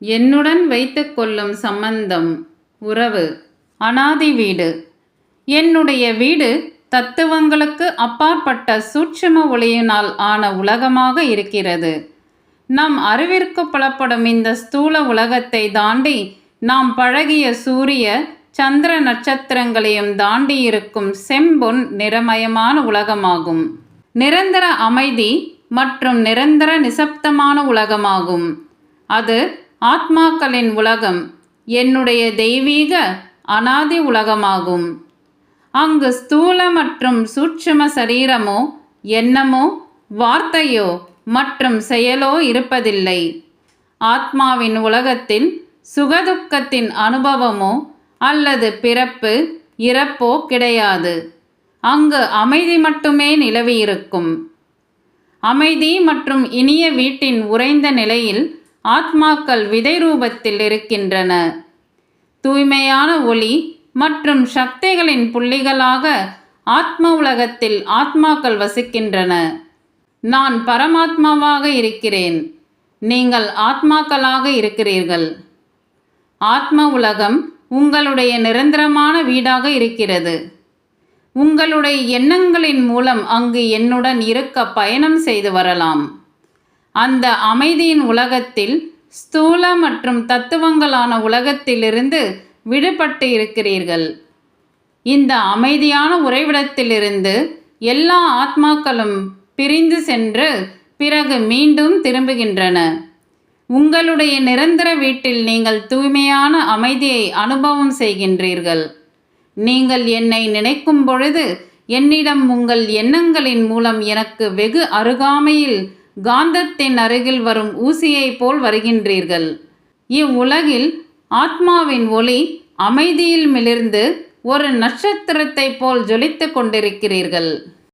என்னுடன் வைத்து கொள்ளும் சம்பந்தம் உறவு அனாதி வீடு. என்னுடைய வீடு தத்துவங்களுக்கு அப்பாற்பட்ட சூட்சும ஒளியினால் ஆன உலகமாக இருக்கிறது. நம் அறிவிற்கு புலப்படும் இந்த ஸ்தூல உலகத்தை தாண்டி நாம் பழகிய சூரிய சந்திர நட்சத்திரங்களையும் தாண்டி இருக்கும் செம்பொன் நிறமயமான உலகமாகும். நிரந்தர அமைதி மற்றும் நிரந்தர நிசப்தமான உலகமாகும். அது ஆத்மாக்களின் உலகம் என்னுடைய தெய்வீக அனாதி உலகமாகும். அங்கு ஸ்தூல மற்றும் சூட்சும சரீரமோ எண்ணமோ வார்த்தையோ மற்றும் செயலோ இருப்பதில்லை. ஆத்மாவின் உலகத்தில் சுகதுக்கத்தின் அனுபவமோ அல்லது பிறப்பு இறப்போ கிடையாது. அங்கு அமைதி மட்டுமே நிலவியிருக்கும். அமைதி மற்றும் இனிய வீட்டின் உறைந்த நிலையில் ஆத்மாக்கள் விதை ரூபத்தில் இருக்கின்றன. தூய்மையான ஒளி மற்றும் சக்திகளின் புள்ளிகளாக ஆத்ம உலகத்தில் ஆத்மாக்கள் வசிக்கின்றன. நான் பரமாத்மாவாக இருக்கிறேன். நீங்கள் ஆத்மாக்களாக இருக்கிறீர்கள். ஆத்ம உலகம் உங்களுடைய நிரந்தரமான வீடாக இருக்கிறது. உங்களுடைய எண்ணங்களின் மூலம் அங்கு என்னுடன் இருக்க பயணம் செய்து வரலாம். அந்த அமைதியின் உலகத்தில் ஸ்தூல மற்றும் தத்துவங்களான உலகத்திலிருந்து விடுபட்டு இருக்கிறீர்கள். இந்த அமைதியான உறைவிடத்திலிருந்து எல்லா ஆத்மாக்களும் பிரிந்து சென்று பிறகு மீண்டும் திரும்புகின்றன. உங்களுடைய நிரந்தர வீட்டில் நீங்கள் தூய்மையான அமைதியை அனுபவம் செய்கின்றீர்கள். நீங்கள் என்னை நினைக்கும் பொழுது என்னிடம் உங்கள் எண்ணங்களின் மூலம் எனக்கு வெகு அருகாமையில் காந்தத்தின் அருகில் வரும் ஊசியைப் போல் வருகின்றீர்கள். இவ்வுலகில் ஆத்மாவின் ஒளி அமைதியில் மிளிர்ந்து ஒரு நட்சத்திரத்தைப் போல் ஜொலித்து கொண்டிருக்கிறீர்கள்.